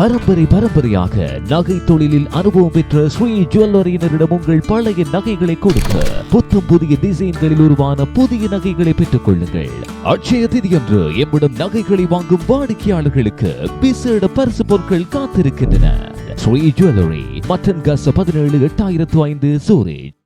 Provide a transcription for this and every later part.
பரம்பரை பரம்பரையாக நகை தொழிலில் அனுபவம் பெற்ற ஸ்ரீ ஜுவல்லரியினரிடம் உங்கள் பழைய நகைகளை கொடுக்க புத்தம் புதிய டிசைன்களில் உருவான புதிய நகைகளை பெற்றுக் கொள்ளுங்கள். அட்சய திதியன்று எம்மிடம் நகைகளை வாங்கும் வாடிக்கையாளர்களுக்கு விசேட பரிசு பொருட்கள் காத்திருக்கின்றன. ஸ்ரீ ஜுவல்லரி மட்டன் கஸ் பதினேழு எட்டாயிரத்து ஐந்து சூரேஜ்.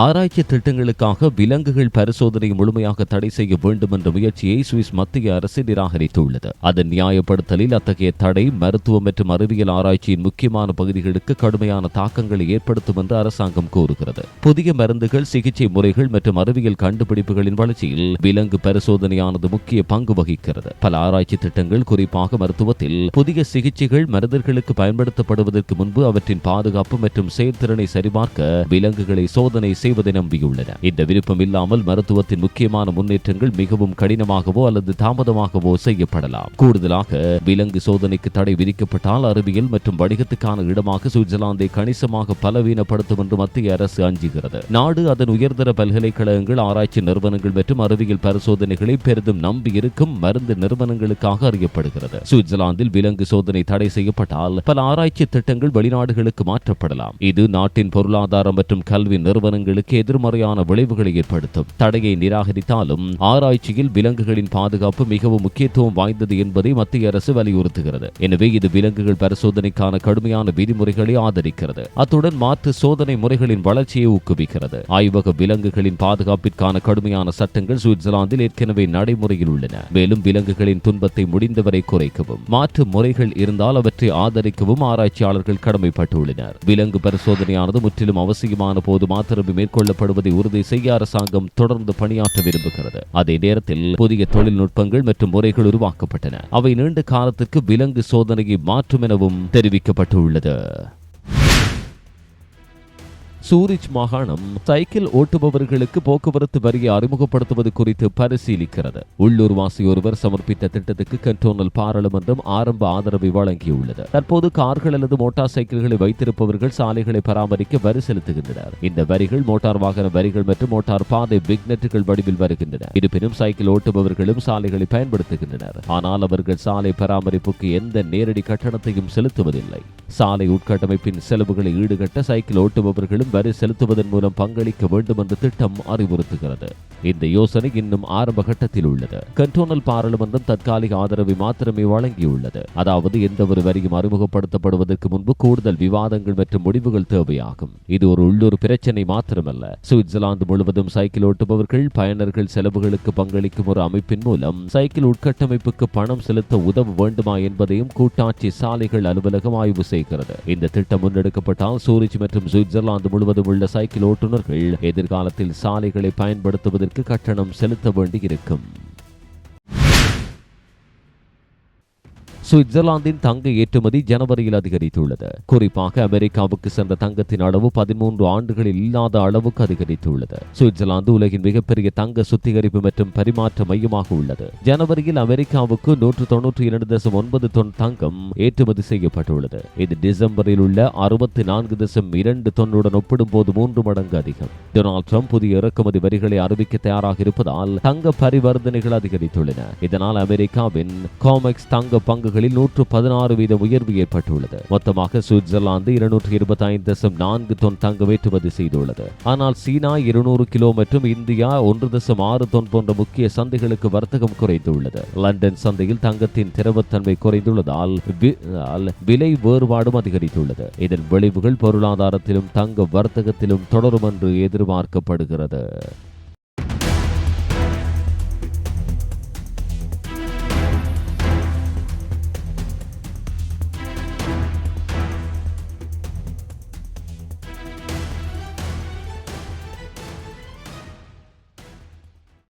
ஆராய்ச்சி திட்டங்களுக்காக விலங்குகள் பரிசோதனை முழுமையாக தடை செய்ய வேண்டும் என்ற முயற்சியை சுவிஸ் மத்திய அரசு நிராகரித்துள்ளது. அதன் நியாயப்படுத்தலில் அத்தகைய தடை மருத்துவ மற்றும் அறிவியல் ஆராய்ச்சியின் முக்கியமான பகுதிகளுக்கு கடுமையான தாக்கங்களை ஏற்படுத்தும் என்று அரசாங்கம் கூறுகிறது. புதிய மருந்துகள் சிகிச்சை முறைகள் மற்றும் அறிவியல் கண்டுபிடிப்புகளின் வளர்ச்சியில் விலங்கு பரிசோதனையானது முக்கிய பங்கு வகிக்கிறது. பல ஆராய்ச்சி திட்டங்கள் குறிப்பாக மருத்துவத்தில் புதிய சிகிச்சைகள் மருந்துகளுக்கு பயன்படுத்தப்படுவதற்கு முன்பு அவற்றின் பாதுகாப்பு மற்றும் செயல்திறனை சரிபார்க்க விலங்குகளை சோதனை செய்வதை நம்பியுள்ளன இந்த விருப்பம் இல்லாமல் மருத்துவத்தின் முக்கியமான முன்னேற்றங்கள் மிகவும் கடினமாகவோ அல்லது தாமதமாகவோ செய்யப்படலாம். கூடுதலாக விலங்கு சோதனைக்கு தடை விதிக்கப்பட்டால் அறிவியல் மற்றும் வணிகத்துக்கான இடமாக சுவிட்சர்லாந்தை கணிசமாக பலவீனப்படுத்தும் என்று மத்திய அரசு அஞ்சுகிறது. நாடு அதன் உயர்தர பல்கலைக்கழகங்கள் ஆராய்ச்சி நிறுவனங்கள் மற்றும் அறிவியல் பரிசோதனைகளை பெரிதும் நம்பி இருக்கும் மருந்து நிறுவனங்களுக்காக அறியப்படுகிறது. சுவிட்சர்லாந்தில் விலங்கு சோதனை தடை செய்யப்பட்டால் பல ஆராய்ச்சி திட்டங்கள் வெளிநாடுகளுக்கு மாற்றப்படலாம். இது நாட்டின் பொருளாதாரம் மற்றும் கல்வி நிறுவனங்கள் விலங்குகளுக்கு எதிர்மறையான விளைவுகளை ஏற்படுத்தும். தடையை நிராகரித்தாலும் ஆராய்ச்சியில் விலங்குகளின் பாதுகாப்பு மிகவும் முக்கியத்துவம் வாய்ந்தது என்பதை மத்திய அரசு வலியுறுத்துகிறது. எனவே இது விலங்குகள் பரிசோதனைக்கான கடுமையான விதிமுறைகளை ஆதரிக்கிறது. அத்துடன் மாற்று சோதனை முறைகளின் வளர்ச்சியை ஊக்குவிக்கிறது. ஆய்வக விலங்குகளின் பாதுகாப்பிற்கான கடுமையான சட்டங்கள் சுவிட்சர்லாந்தில் ஏற்கனவே நடைமுறையில் உள்ளன. மேலும் விலங்குகளின் துன்பத்தை முடிந்தவரை குறைக்கவும் மாற்று முறைகள் இருந்தால் அவற்றை ஆதரிக்கவும் ஆராய்ச்சியாளர்கள் கடமைப்பட்டுள்ளனர். விலங்கு பரிசோதனையானது முற்றிலும் அவசியமான போது மாத்திரமே மேற்கொள்ளப்படுவதை உறுதி செய்ய அரசாங்கம் தொடர்ந்து பணியாற்ற விரும்புகிறது. அதே நேரத்தில் புதிய தொழில்நுட்பங்கள் மற்றும் முறைகள் உருவாக்கப்பட்டன. அவை நீண்ட காலத்திற்கு விலங்கு சோதனையை மாற்றும் எனவும் தெரிவிக்கப்பட்டுள்ளது. சூரிச் மாகாணம் சைக்கிள் ஓட்டுபவர்களுக்கு போக்குவரத்து வரியை அறிமுகப்படுத்துவது குறித்து பரிசீலிக்கிறது. உள்ளூர் வாசி ஒருவர் சமர்ப்பித்த திட்டத்துக்கு கண்டோனல் பாராளுமன்றம் ஆரம்ப ஆதரவை வழங்கியுள்ளது. தற்போது கார்கள் அல்லது மோட்டார் சைக்கிள்களை வைத்திருப்பவர்கள் சாலைகளை பராமரிக்க வரி செலுத்துகின்றனர். இந்த வரிகள் மோட்டார் வாகன வரிகள் மற்றும் மோட்டார் பாதை விக்னெட்டுகள் வடிவில் வருகின்றன. இருப்பினும் சைக்கிள் ஓட்டுபவர்களும் சாலைகளை பயன்படுத்துகின்றனர். ஆனால் அவர்கள் சாலை பராமரிப்புக்கு எந்த நேரடி கட்டணத்தையும் செலுத்துவதில்லை. சாலை உட்கட்டமைப்பின் செலவுகளை ஈடுகட்ட சைக்கிள் ஓட்டுபவர்களும் வரி செலுத்துவதன் மூலம் பங்களிக்க வேண்டும் என்ற திட்டம் அறிவுறுத்துகிறது. இந்த யோசனை இன்னும் ஆரம்ப கட்டத்தில் உள்ளது. கண்டோனல் பாராளுமன்றம் தற்காலிக ஆதரவை மாத்திரமே வழங்கியுள்ளது. அதாவது எந்த ஒரு வரியும் அறிமுகப்படுத்தப்படுவதற்கு முன்பு கூடுதல் விவாதங்கள் மற்றும் முடிவுகள் தேவையாகும். இது ஒரு உள்ளூர் பிரச்சனை மாத்திரமல்ல. சுவிட்சர்லாந்து முழுவதும் சைக்கிள் ஓட்டுபவர்கள் பயனர்கள் செலவுகளுக்கு பங்களிக்கும் ஒரு அமைப்பின் மூலம் சைக்கிள் உட்கட்டமைப்புக்கு பணம் செலுத்த உதவ வேண்டுமா என்பதையும் கூட்டாட்சி சாலைகள் அலுவலகம் ஆய்வு செய்கிறது. இந்த திட்டம் முன்னெடுக்கப்பட்டால் சூரிச் மற்றும் சுவிட்சர்லாந்து முழுவதும் உள்ள சைக்கிள் ஓட்டுநர்கள் எதிர்காலத்தில் சாலைகளை பயன்படுத்துவதற்கு கட்டணம் செலுத்த வேண்டியிருக்கும். சுவிட்சர்லாந்தின் தங்க ஏற்றுமதி ஜனவரியில் அதிகரித்துள்ளது. குறிப்பாக அமெரிக்காவுக்கு சென்ற தங்கத்தின் அளவு பதிமூன்று ஆண்டுகளில் இல்லாத அளவுக்கு அதிகரித்துள்ளது. சுவிட்சர்லாந்து உலகின் மிகப்பெரிய தங்க சுத்திகரிப்பு மற்றும் பரிமாற்ற மையமாக உள்ளது. ஜனவரியில் அமெரிக்காவுக்கு நூற்று தொன்னூற்றி இரண்டு தசம் ஒன்பது தொன் தங்கம் ஏற்றுமதி செய்யப்பட்டுள்ளது. இது டிசம்பரில் உள்ள அறுபத்தி நான்கு தசம் இரண்டு தொன்னுடன் ஒப்பிடும்போது மூன்று மடங்கு அதிகம். டொனால்ட் ட்ரம்ப் புதிய இறக்குமதி வரிகளை அறிவிக்க தயாராக இருப்பதால் தங்க பரிவர்த்தனைகள் அதிகரித்துள்ளன. இதனால் அமெரிக்காவின் காமெக்ஸ் தங்க பங்குகளில் நூற்று பதினாறு வீத உயர்வு ஏற்பட்டுள்ளது. மொத்தமாக சுவிட்சர்லாந்து இருநூற்று இருபத்தி ஐந்து தசம் நான்கு தொன் தங்கம் ஏற்றுமதி செய்துள்ளது. ஆனால் சீனா இருநூறு கிலோ மற்றும் இந்தியா ஒன்று தசம் ஆறு தொன் போன்ற முக்கிய சந்தைகளுக்கு வர்த்தகம் குறைந்துள்ளது. லண்டன் சந்தையில் தங்கத்தின் திரவத்தன்மை குறைந்துள்ளதால் விலை வேறுபாடும் அதிகரித்துள்ளது. இதன் விளைவுகள் பொருளாதாரத்திலும் தங்க வர்த்தகத்திலும் தொடரும் என்று எதிர்பார்க்கப்படுகிறது.